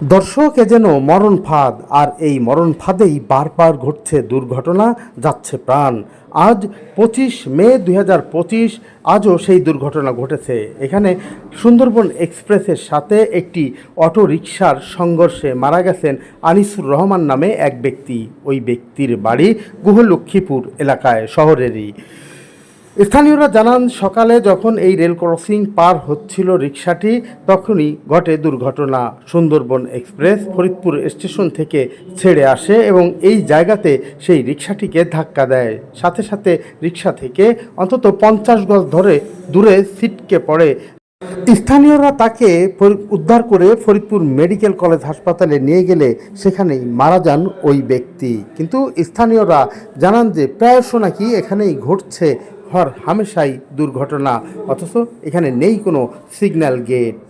দর্শক যেন মরণ ফাঁদ, আর এই মরণ ফাঁদেই বারবার ঘটছে দুর্ঘটনা, যাচ্ছে প্রাণ। আজ পঁচিশ মে দুই হাজার পঁচিশ, আজও সেই দুর্ঘটনা ঘটেছে। এখানে সুন্দরবন এক্সপ্রেসের সাথে একটি অটো রিকশার সংঘর্ষে মারা গেছেন আনিসুর রহমান নামে এক ব্যক্তি। ওই ব্যক্তির বাড়ি গুহলক্ষ্মীপুর এলাকায়, শহরেরই। স্থানীয়রা জানান, সকালে যখন এই রেল ক্রসিং পার হচ্ছিল রিক্সাটি তখনই ঘটে দুর্ঘটনা। সুন্দরবন এক্সপ্রেস ফরিদপুর স্টেশন থেকে ছেড়ে আসে এবং এই জায়গাতে সেই রিক্সাটিকে ধাক্কা দেয়। সাথে সাথে রিক্সা থেকে অন্তত পঞ্চাশ গজ ধরে দূরে ছিটকে পড়ে। স্থানীয়রা তাকে উদ্ধার করে ফরিদপুর মেডিকেল কলেজ হাসপাতালে নিয়ে গেলে সেখানেই মারা যান ওই ব্যক্তি। কিন্তু স্থানীয়রা জানান যে, প্রায়শ নাকি এখানেই ঘটছে হর হামেশাই দুর্ঘটনা অথচ এখানে নেই কোনো সিগন্যাল গেট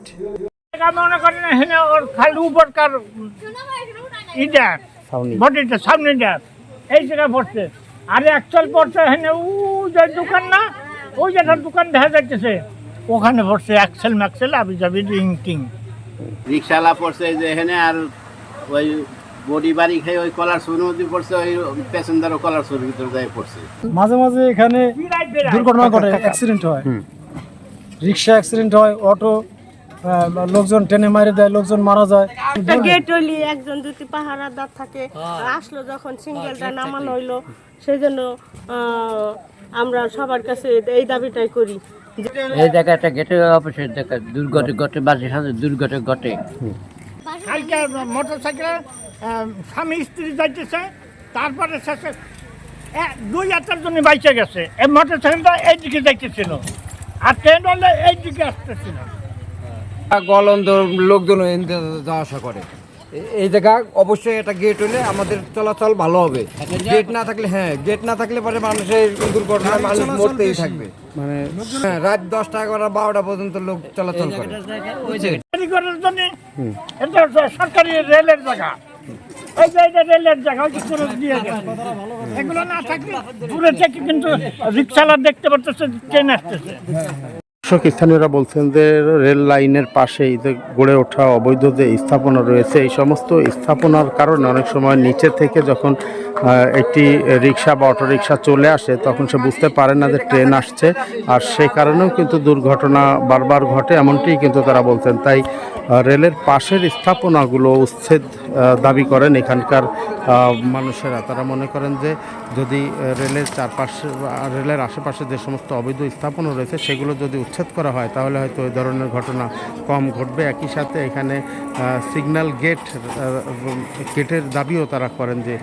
মনে করেন ওর খালি উপরকার ইটা এই জায়গায় পড়ছে আর অ্যাকচুয়াল পড়ছে এখানে যে দোকান না ওই দোকান দেখা যাচ্ছে ওখানে পড়ছে অ্যাক্সেল ম্যাক্সেল আবি যাবি রিং টিং রিক্সাওয়ালা পড়ছে যে এখানে আর ওই বডি বাড়ি খেয়ে ওই কলার সুর মধ্যে পড়ছে ওই প্যাসেঞ্জারও কলার সুর ভিতরে যাই পড়ছে। মাঝে মাঝে এখানে দুর্ঘটনা ঘটে অ্যাক্সিডেন্ট হয়। রিক্সা অ্যাক্সিডেন্ট হয় অটো লোকজন টেনে মারে দেয় লোকজন মারা যায়। গেট হইলি একজন দুটি পাহারাদার থাকে আসলো যখন সিঙ্গেলটা নামানো হইল সেই জন্য আমরা সবার কাছে এই দাবিটাই করি। এই জায়গায় একটা গেটের অফিসের দেখা দুর্ঘটে ঘটে বাসের সাথে দুর্ঘটে ঘটে। মোটর সাইকেল স্বামী স্ত্রী যাইতেছে তারপরে শেষে দুই একটার জন্য বাইচে গেছে। এই মোটর সাইকেলটা এইদিকে যাইতেছিল। আর ট্রেন হলে এইদিকে আসতেছিল। গলন্দ লোকজন যাওয়া আসা করে। এই জায়গা অবশ্যই একটা গেট হলে আমাদের চলাচল ভালো হবে। গেট না থাকলে হ্যাঁ গেট না থাকলে পরে মানুষের দুর্ঘটনায় মানুষ মরতেই থাকবে। মানে হ্যাঁ রাত দশটা এগারোটা বারোটা পর্যন্ত লোক চলাচল করে। জন্য এটা সরকারি রেলের জায়গা। এই যে রেলের জায়গা ওই করে দিয়ে। এগুলো না থাকলে দূরে থেকে কিন্তু রিক্সাওয়ালা দেখতে পারতেছে, ট্রেন আসতেছে। দর্শক স্থানীয়রা বলছেন যে রেল লাইনের পাশেই যে গড়ে ওঠা অবৈধ যে স্থাপনা রয়েছে, এই সমস্ত স্থাপনার কারণে অনেক সময় নিচে থেকে যখন একটি রিক্সা বা অটোরিকশা চলে আসে, তখন সে বুঝতে পারে না যে ট্রেন আসছে। আর সেই কারণেও কিন্তু দুর্ঘটনা বারবার ঘটে, এমনটি কিন্তু তারা বলছেন। তাই রেলের পাশের স্থাপনাগুলো উচ্ছেদ দাবি করেন এখানকার মানুষেরা। তারা মনে করেন যে যদি রেলের চারপাশে রেলের আশেপাশে যে সমস্ত অবৈধ স্থাপনা রয়েছে, সেগুলো যদি উচ্ছেদ করা হয়, তাহলে হয়তো ওই ধরনের ঘটনা কম ঘটবে। একই সাথে এখানে সিগন্যাল গেট গেটের দাবিও তারা করেন যে